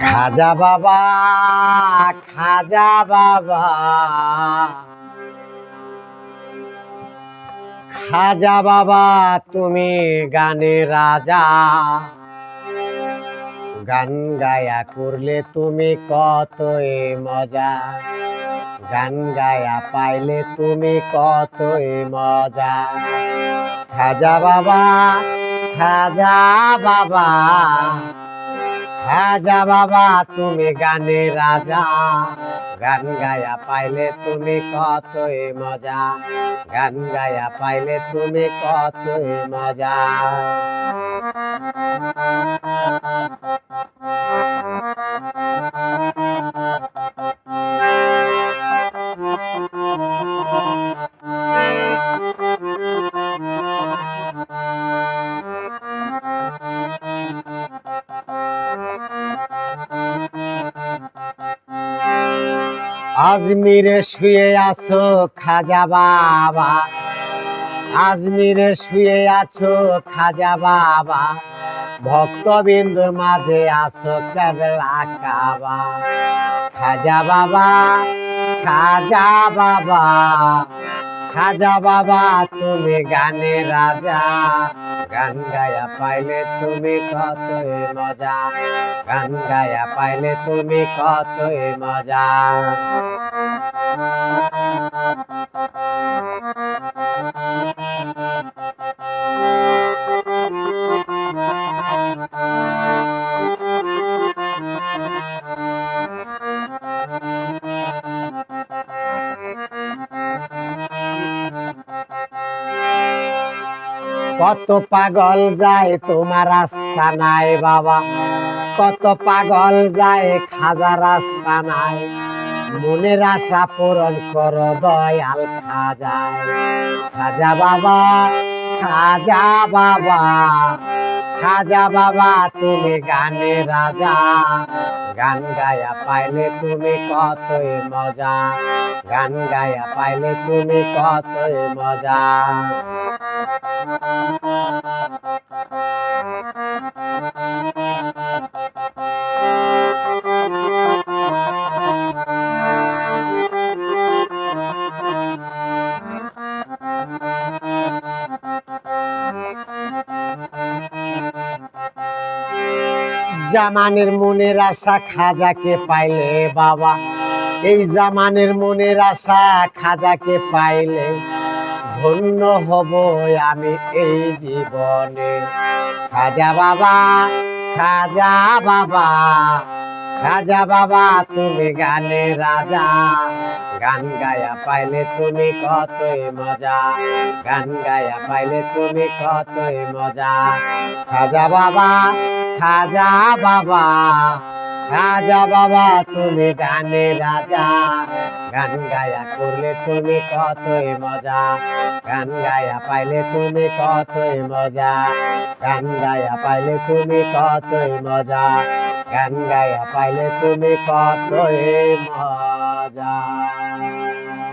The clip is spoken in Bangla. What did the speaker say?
খাজা বাবা খাজা বাবা। খাজা বাবা, তুমি গানে রাজা। গান গায়া করলে তুমি কত এ মজা। গান গায়া পাইলে তুমি কত এ মজা। খাজা বাবা খাজা বাবা। খাজা বাবা, তুমি গানে রাজা। গান গায়া পাইলে তুমি কতই মজা। গান গায়া পাইলে তুমি কতই মজা। আজমিরে শুয়ে আছো খাজা বাবা। আজমিরে শুয়ে আছো খাজা বাবা। ভক্তবিন্দুর মাঝে আছো কেবলা কাবা। খাজা বাবা খাজা বাবা। খাজা বাবা, তুমি গানে রাজা। গান গায়া পাইলে তুমি কতই মজা। গান গায়া পাইলে তুমি কতই মজা। কত পাগল যায় তোমার রাস্তা নাই বাবা। কত পাগল যায় খাজা রাস্তা নাই। মনের আশা পূরণ কর দয়াল খাজায় খাজা বাবা খাজা বাবা খাজা বাবা, তুমি গানে রাজা। গান গায়া পাইলে তুমি কতই মজা। গান গায়া পাইলে তুমি কতই মজা। জামানের মনের আশা খাজাকে পাইলে বাবা। এই জামানের মনের আশা খাজাকে পাইলে ধন্য হব আমি এই জীবনে। খাজা বাবা খাজা বাবা খাজা বাবা, তুমি গানে রাজা। গান গায়া পাইলে তুমি কতই মজা। গান গায়া পাইলে তুমি কতই মজা। খাজা বাবা খাজা বাবা খাজা বাবা, তুমি গানে রাজা। গান গায়া করলে তুমি কতই মজা। গান গায়া পাইলে তুমি কতই মজা। গান গায়া পাইলে তুমি কতই মজা। গান গায়া পাইলে তুমি কতই মজা।